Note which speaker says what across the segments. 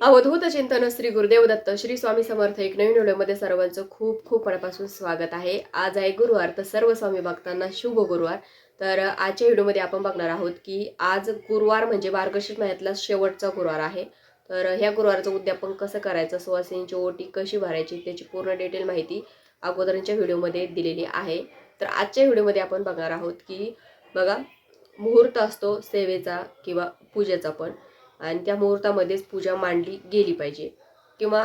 Speaker 1: अवधूत चिंतन श्री गुरुदेव दत्त श्री स्वामी समर्थ एक नवीन व्हिडिओमध्ये सर्वांचं खूप खूप मनापासून स्वागत आहे. आज आहे गुरुवार तर सर्व स्वामी भक्तांना शुभ गुरुवार. तर आजच्या व्हिडिओमध्ये आपण बघणार आहोत की आज गुरुवार म्हणजे मार्गशीर्ष महिन्यातला शेवटचा गुरुवार आहे. तर ह्या गुरुवारचं उद्यापन कसं करायचं सुवासिनीची ओटी कशी भरायची त्याची पूर्ण डिटेल माहिती अगोदरच्या व्हिडिओमध्ये दिलेली आहे. तर आजच्या व्हिडिओमध्ये आपण बघणार आहोत की बघा मुहूर्त असतो सेवेचा किंवा पूजेचा पण. आणि त्या मुहूर्तामध्येच पूजा मांडली गेली पाहिजे. किंवा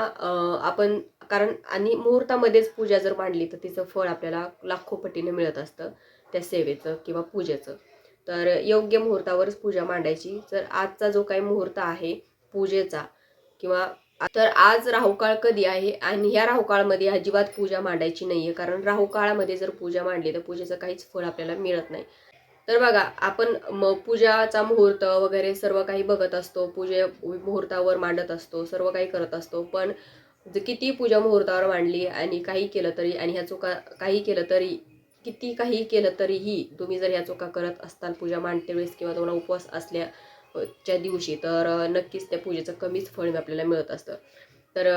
Speaker 1: आपण कारण आणि मुहूर्तामध्येच पूजा जर मांडली तर तिचं फळ आपल्याला लाखो पटीने मिळत असतं त्या सेवेचं किंवा पूजेचं. तर योग्य मुहूर्तावरच पूजा मांडायची. तर आजचा जो काही मुहूर्त आहे पूजेचा किंवा तर आज राहुकाळ कधी आहे? आणि ह्या राहुकाळमध्ये अजिबात पूजा मांडायची नाही आहे कारण राहुकाळामध्ये जर पूजा मांडली तर पूजेचं काहीच फळ आपल्याला मिळत नाही. तर बघा आपण म पूजाचा मुहूर्त वगैरे सर्व काही बघत असतो. पूजे मुहूर्तावर मांडत असतो सर्व काही करत असतो. पण किती पूजा मुहूर्तावर मांडली आणि काही केलं तरी आणि ह्या चुका काही केलं तरी किती काही केलं तरीही तुम्ही जर ह्या चुका करत असताल पूजा मांडते वेळेस किंवा तुम्हाला उपवास असल्याच्या दिवशी तर नक्कीच त्या पूजेचं कमीच फळ आपल्याला मिळत असतं. तर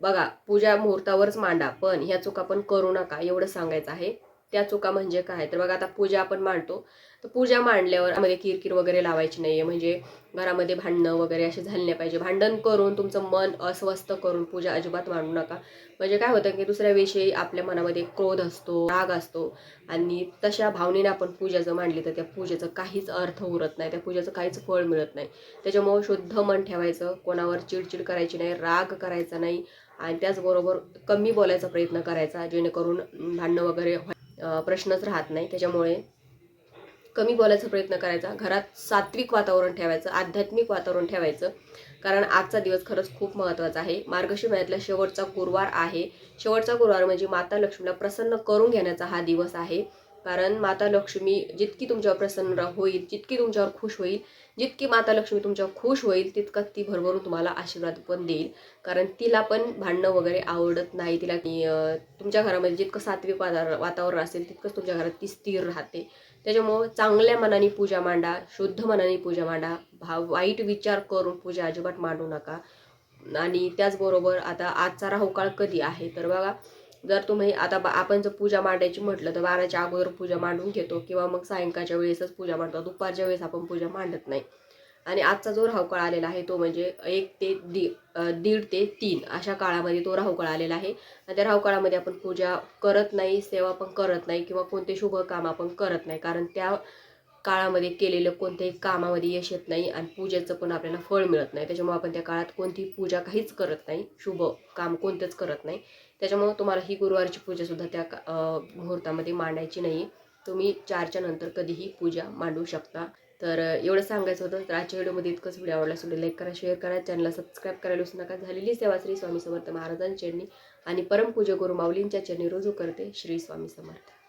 Speaker 1: बघा पूजा मुहूर्तावरच मांडा पण ह्या चुका पण करू नका एवढं सांगायचं आहे. त्या चुका म्हणजे काय? तर बघा आता पूजा आपण मांडतो. तर पूजा मांडल्यावर मध्ये किरकिर वगैरे लावायची नाही आहे म्हणजे घरामध्ये भांडणं वगैरे असे झाले नाही पाहिजे. भांडण करून तुमचं मन अस्वस्थ करून पूजा अजिबात मांडू नका. म्हणजे काय होतं की दुसऱ्या विषयी आपल्या मनामध्ये क्रोध असतो राग असतो आणि तशा भावनेने आपण पूजा जर मांडली तर त्या पूजेचं काहीच अर्थ उरत नाही. त्या पूजेचं काहीच फळ मिळत नाही. त्याच्यामुळे शुद्ध मन ठेवायचं. कोणावर चिडचिड करायची नाही राग करायचा नाही आणि त्याचबरोबर कमी बोलायचा प्रयत्न करायचा जेणेकरून भांडणं वगैरे प्रश्नच राहत नाही. त्याच्यामुळे कमी बोलायचा प्रयत्न करायचा. घरात सात्विक वातावरण ठेवायचं आध्यात्मिक वातावरण ठेवायचं. कारण आजचा दिवस खरंच खूप महत्त्वाचा आहे. मार्गशी महिन्यातला शेवटचा गुरुवार आहे. शेवटचा गुरुवार म्हणजे माता लक्ष्मीला प्रसन्न करून घेण्याचा हा दिवस आहे. कारण माता लक्ष्मी जितकी तुमच्यावर प्रसन्न होईल जितकी तुमच्यावर खुश होईल जितकी माता लक्ष्मी तुमच्यावर खुश होईल तितकं ती भरभरून तुम्हाला आशीर्वाद पण देईल. कारण तिला पण भांडणं वगैरे आवडत नाही. तिला तुमच्या घरामध्ये जितकं सात्विक वातावरण वातावरण असेल तितकंच तुमच्या घरात ती स्थिर राहते. त्याच्यामुळं चांगल्या मनाने पूजा मांडा शुद्ध मनाने पूजा मांडा. भाव वाईट विचार करून पूजा अजिबात मांडू नका. आणि त्याचबरोबर आता आजचा राहुकाळ कधी आहे? तर बघा जर तुम्ही आता बा- आपण जर पूजा मांडायची म्हटलं तर बाराच्या अगोदर पूजा मांडून घेतो किंवा मग सायंकाळच्या वेळेसच पूजा मांडतो. दुपारच्या वेळेस आपण पूजा मांडत नाही. आणि आजचा जो राहुकाळ आलेला आहे तो म्हणजे एक ते दी दीड ते तीन अशा काळामध्ये तो राहुकाळ आलेला आहे. आणि त्या राहुकाळामध्ये आपण पूजा करत नाही सेवा पण करत नाही किंवा कोणते शुभ काम आपण करत नाही. कारण त्या काळामध्ये केलेलं कोणत्याही कामामध्ये यश येत नाही आणि पूजेचं पण आपल्याला फळ मिळत नाही. त्याच्यामुळे आपण त्या काळात कोणतीही पूजा काहीच करत नाही. शुभ काम कोणतंच करत नाही. त्याच्यामुळे तुम्हाला ही गुरुवारची पूजासुद्धा त्या का- मुहूर्तामध्ये मांडायची नाही तुम्ही चारच्या नंतर कधीही पूजा मांडू शकता. तर एवढं सांगायचं होतं. तर आजच्या व्हिडिओमध्ये इतकंच. व्हिडिओ आवडला असेल लाईक करा शेअर करा. चॅनलला सबस्क्राईब करायला विसरू नका. झालेली सेवा श्री स्वामी समर्थ महाराजांच्या चरणी आणि परमपूज्य गुरु माऊलींच्या चरणी रुजू करते श्री स्वामी समर्थ.